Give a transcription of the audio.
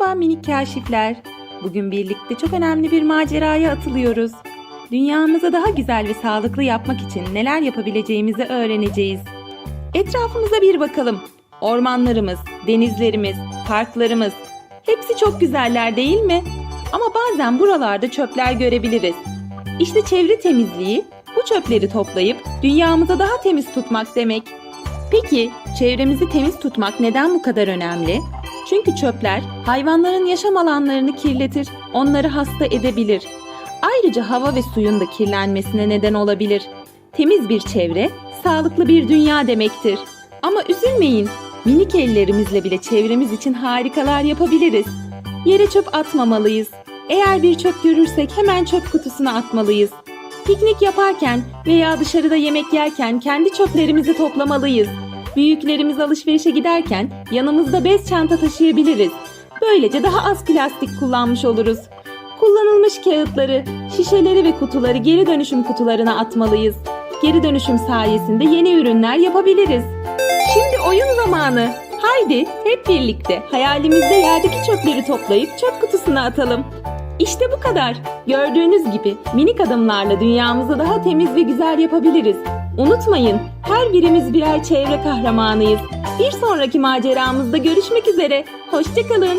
Merhaba minik kaşifler. Bugün birlikte çok önemli bir maceraya atılıyoruz. Dünyamızı daha güzel ve sağlıklı yapmak için neler yapabileceğimizi öğreneceğiz. Etrafımıza bir bakalım. Ormanlarımız, denizlerimiz, parklarımız hepsi çok güzeller değil mi? Ama bazen buralarda çöpler görebiliriz. İşte çevre temizliği bu çöpleri toplayıp dünyamızı daha temiz tutmak demek. Peki çevremizi temiz tutmak neden bu kadar önemli? Çünkü çöpler hayvanların yaşam alanlarını kirletir, onları hasta edebilir. Ayrıca hava ve suyun da kirlenmesine neden olabilir. Temiz bir çevre, sağlıklı bir dünya demektir. Ama üzülmeyin, minik ellerimizle bile çevremiz için harikalar yapabiliriz. Yere çöp atmamalıyız. Eğer bir çöp görürsek hemen çöp kutusuna atmalıyız. Piknik yaparken veya dışarıda yemek yerken kendi çöplerimizi toplamalıyız. Büyüklerimiz alışverişe giderken yanımızda bez çanta taşıyabiliriz. Böylece daha az plastik kullanmış oluruz. Kullanılmış kağıtları, şişeleri ve kutuları geri dönüşüm kutularına atmalıyız. Geri dönüşüm sayesinde yeni ürünler yapabiliriz. Şimdi oyun zamanı. Haydi hep birlikte hayalimizde yerdeki çöpleri toplayıp çöp kutusuna atalım. İşte bu kadar. Gördüğünüz gibi minik adımlarla dünyamızı daha temiz ve güzel yapabiliriz. Unutmayın, her birimiz birer çevre kahramanıyız. Bir sonraki maceramızda görüşmek üzere. Hoşçakalın.